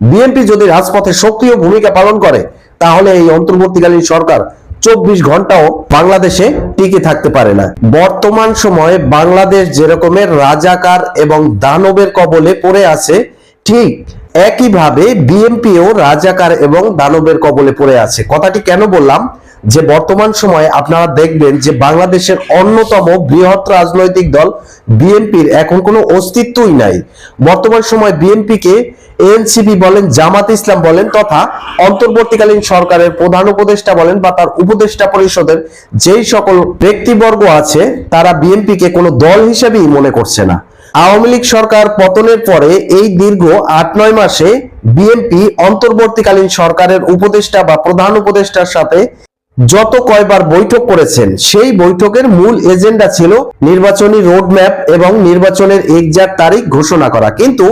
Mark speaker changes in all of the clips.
Speaker 1: BNP যদি রাজপথে সক্রিয় ভূমিকা পালন করে, তাহলে এই অন্তর্বর্তীকালীন সরকার চব্বিশ ঘন্টাও বাংলাদেশে টিকে থাকতে পারে না। বর্তমান সময়ে বাংলাদেশ যেরকমের রাজাকার এবং দানবের কবলে পড়ে আছে, ঠিক একইভাবে বিএনপিও রাজাকার এবং দানবের কবলে পড়ে আছে। কথাটি কেন বললাম? যে বর্তমান সময়ে আপনারা দেখবেন যে বাংলাদেশের অন্যতম বৃহৎ রাজনৈতিক দল বিএনপির এখন কোনো অস্তিত্বই নাই। বর্তমান সময় বিএনপিকে এনসিপি বলেন, জামাত ইসলাম বলেন তথা অন্তর্বর্তীকালীন সরকারের প্রধান উপদেষ্টা বলেন বা তার উপদেষ্টা পরিষদের যেই সকল ব্যক্তিবর্গ আছে, তারা বিএনপিকে কোনো দল হিসেবেই মনে করছে না। আওয়ামী লীগ সরকার পতনের পরে এই দীর্ঘ আট নয় মাসে বিএনপি অন্তর্বর্তীকালীন সরকারের উপদেষ্টা বা প্রধান উপদেষ্টার সাথে যত কয়বার বৈঠক করেছেন, সেই বৈঠকের মূল এজেন্ডা ছিল নির্বাচনী রোডম্যাপ এবং নির্বাচনের একজাক্ট তারিখ ঘোষণা করা। কিন্তু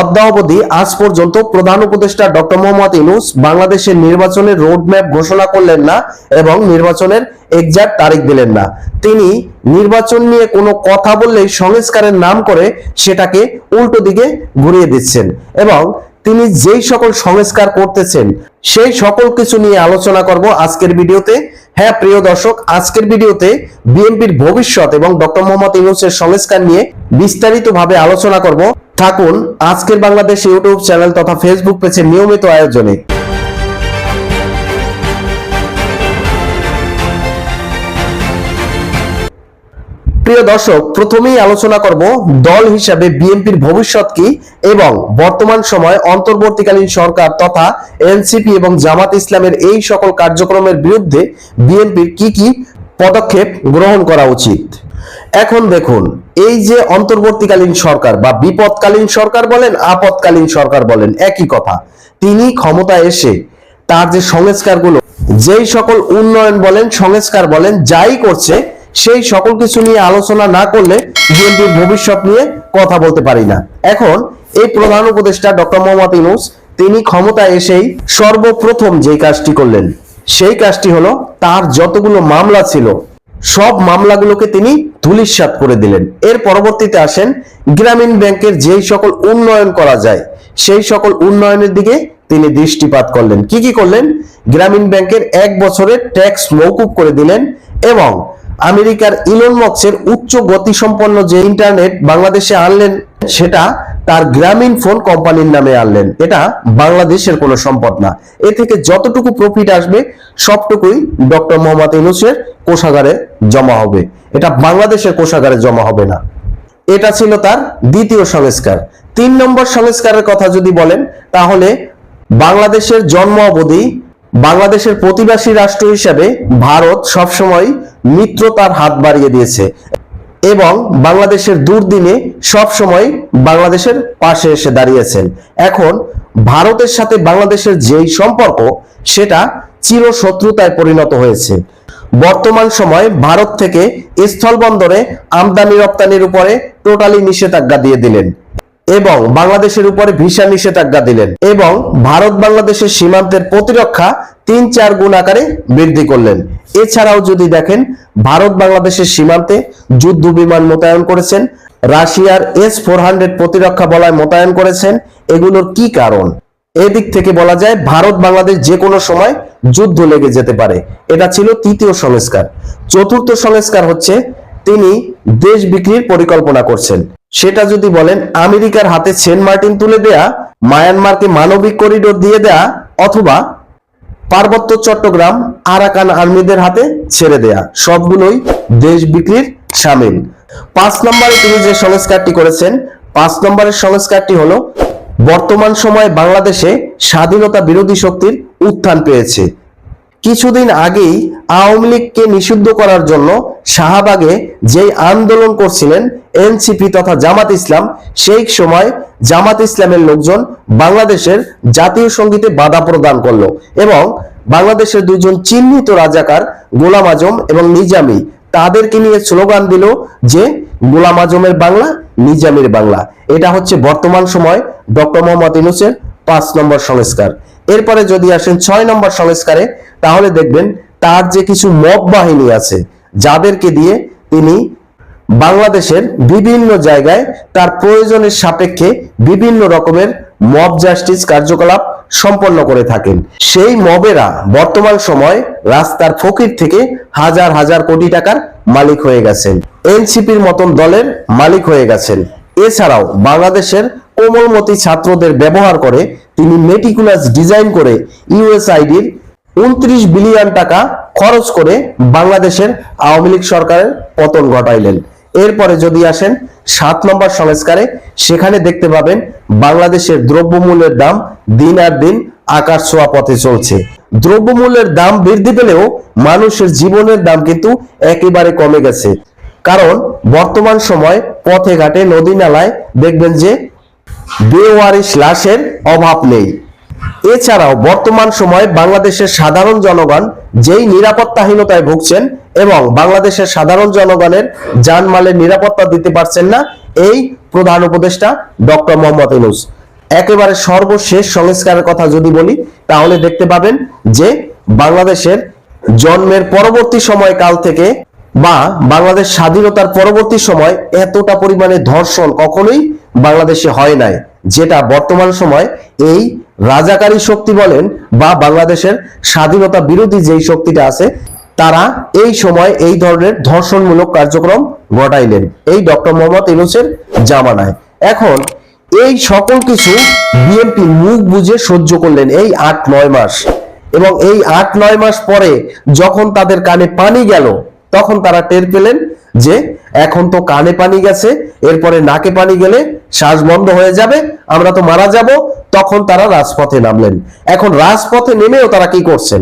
Speaker 1: অদ্যাবধি আজ পর্যন্ত প্রধান উপদেষ্টা ডক্টর মোহাম্মদ ইনুস বাংলাদেশের নির্বাচনের রোডম্যাপ ঘোষণা করলেন না এবং নির্বাচনের একজাক্ট তারিখ দিলেন না। তিনি নির্বাচন নিয়ে কোনো কথা বললেই সংস্কারের নাম করে সেটাকে উল্টো দিকে ঘুরিয়ে দিচ্ছেন এবং তিনি যেই সকল সংস্কার করতেছেন সেই সকল কিছু নিয়ে আলোচনা করব আজকের ভিডিওতে। হ্যাঁ প্রিয় দর্শক, আজকের ভিডিওতে বিএনপির ভবিষ্যৎ এবং ডক্টর মোহাম্মদ ইউনুসের সংস্কার নিয়ে বিস্তারিতভাবে আলোচনা করব। থাকুন, আজকের বাংলাদেশ ইউটিউব চ্যানেল তথা ফেসবুক পেজের নিয়মিত আয়োজনে। প্রিয় দর্শক, প্রথমেই আলোচনা করব দল হিসাবে বিএনপির ভবিষ্যৎ কি এবং বর্তমান সময় অন্তর্বর্তীকালীন সরকার তথা এনসিপি এবং জামাত ইসলামের এই সকল কার্যক্রমের বিরুদ্ধে বিএনপির কি কি পদক্ষেপ গ্রহণ করা উচিত? এখন দেখুন, এই যে অন্তর্বর্তীকালীন সরকার বা বিপদকালীন সরকার বলেন, আপদকালীন সরকার বলেন, একই কথা। তিনি ক্ষমতা এসে তার যে সংস্কারগুলো, যেই সকল উন্নয়ন বলেন, সংস্কার বলেন, যাই করছে সেই সকল কিছু নিয়ে আলোচনা না করলে বিএনপির ভবিষ্যৎ নিয়ে কথা বলতে পারি না। এখন এই প্রধান উপদেষ্টা ডক্টর মোহাম্মদ ইউনুস, তিনি ক্ষমতায় এসেই সর্বপ্রথম যে কাজটি করলেন, সেই কাজটি হলো তার যতগুলো মামলা ছিল, সব মামলাগুলোকে তিনি ধুলিস্বাত করে দিলেন। এর পরবর্তীতে আসেন গ্রামীণ ব্যাংকের যেই সকল উন্নয়ন করা যায়, সেই সকল উন্নয়নের দিকে তিনি দৃষ্টিপাত করলেন। কি কি করলেন? গ্রামীণ ব্যাংকের এক বছরের ট্যাক্স মৌকুব করে দিলেন এবং আমেরিকার ইলন মক্সের উচ্চ গতিসম্পন্ন যে ইন্টারনেট বাংলাদেশে আনলেন, সেটা তার গ্রামীণ ফোন কোম্পানির নামে আনলেন। এটা বাংলাদেশের কোনো সম্পদ না। এ থেকে যতটুকু প্রফিট আসবে, সবটুকুই ডক্টর মোহাম্মদ ইউনুসের কোষাগারে জমা হবে। এটা বাংলাদেশের কোষাগারে জমা হবে না। এটা ছিল তার দ্বিতীয় সংস্কার। তিন নম্বর সংস্কারের কথা যদি বলেন, তাহলে বাংলাদেশের জন্ম অবধি বাংলাদেশের প্রতিবাসী রাষ্ট্র হিসাবে ভারত সবসময় মিত্রতার হাত বাড়িয়ে দিয়েছে এবং বাংলাদেশের দুর্দিনে সবসময় বাংলাদেশের পাশে এসে দাঁড়িয়েছেন। এখন ভারতের সাথে বাংলাদেশের যেই সম্পর্ক, সেটা চিরশত্রুতায় পরিণত হয়েছে। বর্তমান সময় ভারত থেকে স্থলবন্দরে আমদানি রপ্তানির উপরে টোটালি নিষেধাজ্ঞা দিয়ে দিলেন। এবং বাংলাদেশের উপরে ভিসা নিষেধাজ্ঞা দিলেন এবং ভারত বাংলাদেশের সীমান্তের প্রতিরক্ষা তিন চার গুণ আকারে বৃদ্ধি করলেন। এছাড়াও যদি দেখেন, ভারত বাংলাদেশের সীমান্তে যুদ্ধ বিমান মোতায়েন করেছেন, রাশিয়ার এস ফোর হান্ড্রেড প্রতিরক্ষা বলায় মোতায়েন করেছেন, এগুলোর কি কারণ? এদিক থেকে বলা যায়, ভারত বাংলাদেশ যে কোনো সময় যুদ্ধ লেগে যেতে পারে। এটা ছিল তৃতীয় সংস্কার। চতুর্থ সংস্কার হচ্ছে তিনি দেশ বিক্রির পরিকল্পনা করছেন। সেটা যদি বলেন, আমেরিকার হাতে সেন্ট মার্টিন তুলে দেয়া, মায়ানমারকে মানবিক করিডোর দিয়ে দেয়া, অথবা পার্বত্য চট্টগ্রাম, আরাকান আর্মিদের হাতে ছেড়ে দেয়া, সবগুলোই দেশ বিক্রির সামিল। পাঁচ নম্বরে তিনি যে সংস্কারটি করেছেন, পাঁচ নম্বরের সংস্কারটি হলো, বর্তমান সময়ে বাংলাদেশে স্বাধীনতা বিরোধী শক্তির উত্থান পেয়েছে। কিছুদিন আগেই আওয়ামী লীগকে নিষিদ্ধ করার জন্য শাহবাগে যেই আন্দোলন করছিলেন এনসিপি তথা জামাত ইসলাম, সেই সময় জামাত ইসলামের লোকজন বাংলাদেশের জাতীয় সঙ্গীতে বাধা প্রদান করল এবং বাংলাদেশের দুজন চিহ্নিত রাজাকার গোলাম আজম এবং নিজামি, তাদেরকে নিয়ে স্লোগান দিল যে গোলাম আজমের বাংলা, নিজামের বাংলা। এটা হচ্ছে বর্তমান সময় ডক্টর মোহাম্মদ ইনুসের পাঁচ নম্বর সংস্কার। এরপরে যদি আসেন ছয় নম্বর সংস্কারে, তাহলে দেখবেন তার যে কিছু মব বাহিনী আছে, যাদেরকে দিয়ে তিনি বাংলাদেশের বিভিন্ন জায়গায় তার প্রয়োজনের সাপেক্ষে বিভিন্ন রকমের মব জাস্টিস কার্যকলাপ সম্পন্ন করে থাকেন। সেই মবেরা বর্তমান সময় রাস্তার ফকির থেকে হাজার হাজার কোটি টাকার মালিক হয়ে গেছেন। এনসিপির মতন দলের মালিক হয়ে গেছেন। এছাড়াও বাংলাদেশের কোমলমতি ছাত্রদের ব্যবহার করে তিনি মেটিকুলাস ডিজাইন করে ইউএসআইডির উনত্রিশ বিলিয়ন টাকা খরচ করে বাংলাদেশের আওয়ামী লীগ সরকারের পতন ঘটাইলেন। এরপরে যদি আসেন, সাত নম্বর সংস্কারে সেখানে দেখতে পাবেন বাংলাদেশের দ্রব্যমূল্যের দাম দিন আর দিন আকাশ ছোঁয়া পথে চলছে। দ্রব্যমূল্যের দাম বৃদ্ধি পেলেও মানুষের জীবনের দাম কিন্তু একেবারে কমে গেছে। কারণ বর্তমান সময় পথে ঘাটে নদী নালায় দেখবেন যে বেওয়ারিশ লাশের অভাব নেই। এছাড়াও বর্তমান সময়ে বাংলাদেশের সাধারণ জনগণ যেই নিরাপত্তাহীনতায় ভুগছেন এবং বাংলাদেশের সাধারণ জনগণের জানমালের নিরাপত্তা দিতে পারছেন না, এই প্রধান উপদেষ্টা ডক্টর মোহাম্মদ ইউনুস। একেবারে সর্বশেষ সংস্কারের কথা যদি বলি, তাহলে দেখতে পাবেন যে বাংলাদেশের জন্মের পরবর্তী সময়কাল থেকে বা বাংলাদেশ স্বাধীনতার পরবর্তী সময় এতটা পরিমাণে ধর্ষণ কখনোই বাংলাদেশে হয় নাই, যেটা বর্তমান সময় এই রাজাকারী শক্তি বলেন বা বাংলাদেশের স্বাধীনতা বিরোধী যেই শক্তিটা আছে, তারা এই সময় এই ধরনের ধর্ষণমূলক কার্যক্রম ঘটাইলেন। এই ডক্টর মোহাম্মদ ইউনুসের জামানায়। এখন এই সকল কিছু বিএনপি মুখ বুঝে সহ্য করলেন এই আট, নয় মাস। এবং এই আট, নয় মাস পরে যখন তাদের কানে পানি গেল তখন তারা টের পেলেন যে এখন তো কানে পানি গেছে, এরপরে নাকে পানি গেলে শ্বাস বন্ধ হয়ে যাবে, আমরা তো মারা যাব, তখন তারা রাজপথে নামলেন। এখন রাজপথে নেমেও তারা কি করছেন?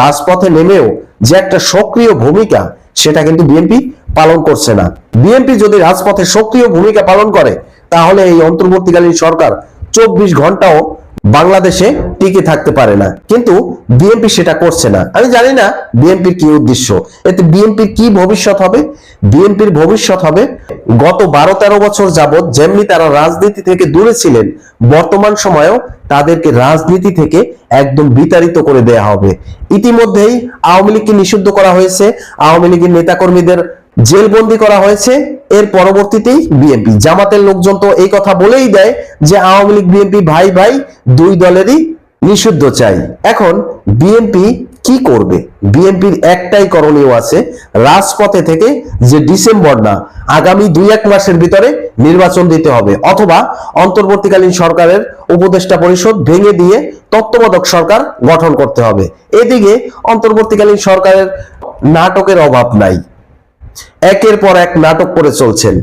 Speaker 1: রাজপথে নেমেও যে একটা সক্রিয় ভূমিকা, সেটা কিন্তু বিএনপি পালন করছে না। বিএনপি যদি রাজপথে সক্রিয় ভূমিকা পালন করে, তাহলে এই অন্তর্বর্তীকালীন সরকার চব্বিশ ঘন্টাও বাংলাদেশে টিকে থাকতে পারে না। কিন্তু বিএনপি সেটা করছে না। আমি জানি না বিএনপির কি উদ্দেশ্য। এতে বিএনপির কি ভবিষ্যৎ হবে? বিএনপির ভবিষ্যৎ হবে গত বারো তেরো বছর যাবৎ যেমনি তারা রাজনীতি থেকে দূরে ছিলেন, বর্তমান সময়েও তাদেরকে রাজনীতি থেকে একদম বিতাড়িত করে দেয়া হবে। ইতিমধ্যেই আওয়ামী লীগকে নিষিদ্ধ করা হয়েছে। আওয়ামী লীগের নেতাকর্মীদের জেলবন্দি করা হয়েছে। এর পরবর্তীতেই বিএনপি জামাতের লোকজন তো এই কথা বলেই দেয় যে আওয়ামী লীগ বিএনপি ভাই ভাই দুই দলেরই নিষিদ্ধ চাই। এখন বিএনপি কি করবে? বিএনপির একটাই করণীয় আছে রাজপথে থেকে যে ডিসেম্বর না, আগামী দুই এক মাসের ভিতরে নির্বাচন দিতে হবে। অথবা অন্তর্বর্তীকালীন সরকারের উপদেষ্টা পরিষদ ভেঙে দিয়ে তত্ত্বাবধায়ক সরকার গঠন করতে হবে। এদিকে অন্তর্বর্তীকালীন সরকারের নাটকের অভাব নাই। একের পর এক নাটক করে চলছেন।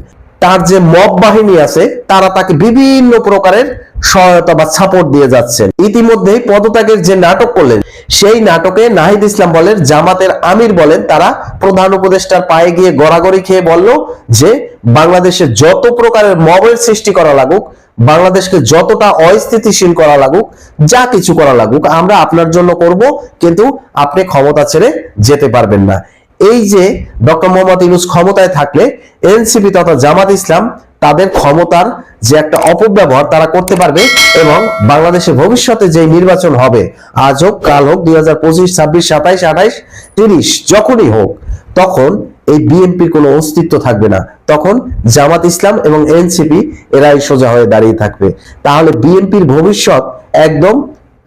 Speaker 1: তার যে মব বাহিনী আছে, তারা তাকে বিভিন্ন প্রকারের সহায়তা বা সাপোর্ট দিয়ে যাচ্ছেন। ইতিমধ্যেই পদত্যাগের যে নাটক করলেন, সেই নাটকে নাহিদ ইসলাম বলেন, জামাতের আমির বলেন, তারা প্রধান উপদেষ্টার পায়ে গিয়ে গড়াগড়ি খেয়ে বলল যে, বাংলাদেশে যত প্রকারের মবের সৃষ্টি করা লাগুক, বাংলাদেশকে যতটা অস্থিতিশীল করা লাগুক, যা কিছু করা লাগুক, আমরা আপনার জন্য করব, কিন্তু আপনি ক্ষমতা ছেড়ে যেতে পারবেন না। এই যে ডক্টর মোহাম্মদ ইউনুস ক্ষমতায় থাকলে এনসিপি তথা জামাত ইসলাম তাদের ক্ষমতার যে একটা অপব্যবহার তারা করতে পারবে এবং বাংলাদেশে ভবিষ্যতে যে নির্বাচন হবে, আজ হোক, কাল হোক, দুই হাজার পঁচিশ, ছাব্বিশ, সাতাইশ, আঠাইশ, তিরিশ, যখনই হোক, তখন এই বিএনপির কোনো অস্তিত্ব থাকবে না। তখন জামাত ইসলাম এবং এনসিপি এরাই সোজা হয়ে দাঁড়িয়ে থাকবে। তাহলে বিএনপির ভবিষ্যৎ একদম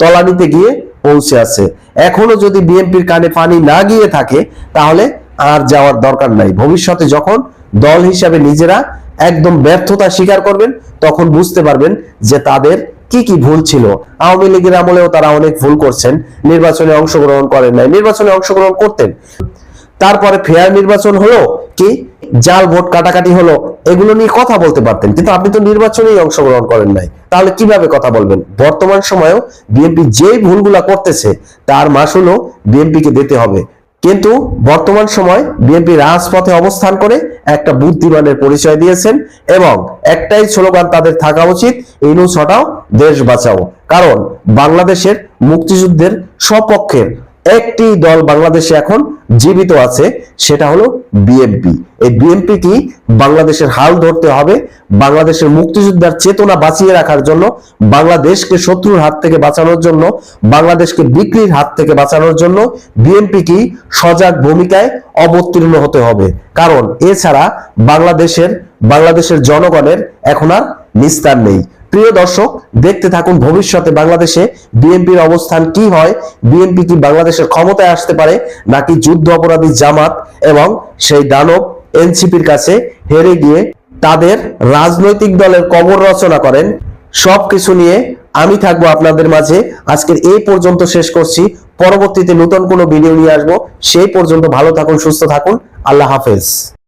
Speaker 1: তলানিতে গিয়ে পৌঁছে আছে। এখনও যদি বিএনপির কানে পানি না গিয়ে থাকে, তাহলে আর যাওয়ার দরকার নাই। ভবিষ্যতে যখন দল হিসাবে নিজেরা একদম ব্যর্থতা স্বীকার করবেন, তখন বুঝতে পারবেন যে তাদের কি কি ভুল ছিল। আওয়ামী লীগের আমলেও তারা অনেক ভুল করছেন। নির্বাচনে অংশগ্রহণ করেন নাই। নির্বাচনে অংশগ্রহণ করতেন। তারপরে ফেয়ার নির্বাচন হলো কি? জাল ভোট কাটাকাটি হলো, এগুলো নিয়ে কথা বলতে পারতেন, কিন্তু আপনি তো নির্বাচনেই অংশগ্রহণ করেন নাই। তাহলে কীভাবে কথা বলবেন? বর্তমান সময়েও বিএনপি যেই ভুলগুলা করতেছে, তার মাসুলও বিএনপিকে দিতে হবে। কিন্তু বর্তমান সময় বিএনপি রাজপথে অবস্থান করে একটা বুদ্ধিমানের পরিচয় দিয়েছেন এবং একটাই স্লোগান তাদের থাকা উচিত, ইনুস হটাও, দেশ বাঁচাও। কারণ বাংলাদেশের মুক্তিযুদ্ধের সপক্ষের একটি দল বাংলাদেশে এখন জীবিত আছে, সেটা হলো বিএনপি এই বিএনপি কি? বাংলাদেশের হাল ধরতে হবে, বাংলাদেশের মুক্তিযোদ্ধার চেতনা বাঁচিয়ে রাখার জন্য, বাংলাদেশকে শত্রুর হাত থেকে বাঁচানোর জন্য, বাংলাদেশকে বিক্রির হাত থেকে বাঁচানোর জন্য বিএনপি কি সজাগ ভূমিকায় অবতীর্ণ হতে হবে। কারণ এছাড়া বাংলাদেশের বাংলাদেশের জনগণের এখন আর নিস্তার নেই। প্রিয় দর্শক, দেখতে থাকুন ভবিষ্যতে বাংলাদেশে বিএনপির অবস্থান কি হয়, বিএনপি কি বাংলাদেশের ক্ষমতায় আসতে পারে, নাকি যুদ্ধ অপরাধী জামাত এবং সেই দানব এনসিপির কাছে হেরে গিয়ে তাদের রাজনৈতিক দলের কবর রচনা করেন। সবকিছু নিয়ে আমি থাকব আপনাদের মাঝে। আজকের এই পর্যন্ত শেষ করছি। পরবর্তীতে নতুন কোনো ভিডিও নিয়ে আসব। সেই পর্যন্ত ভালো থাকুন, সুস্থ থাকুন। আল্লাহ হাফেজ।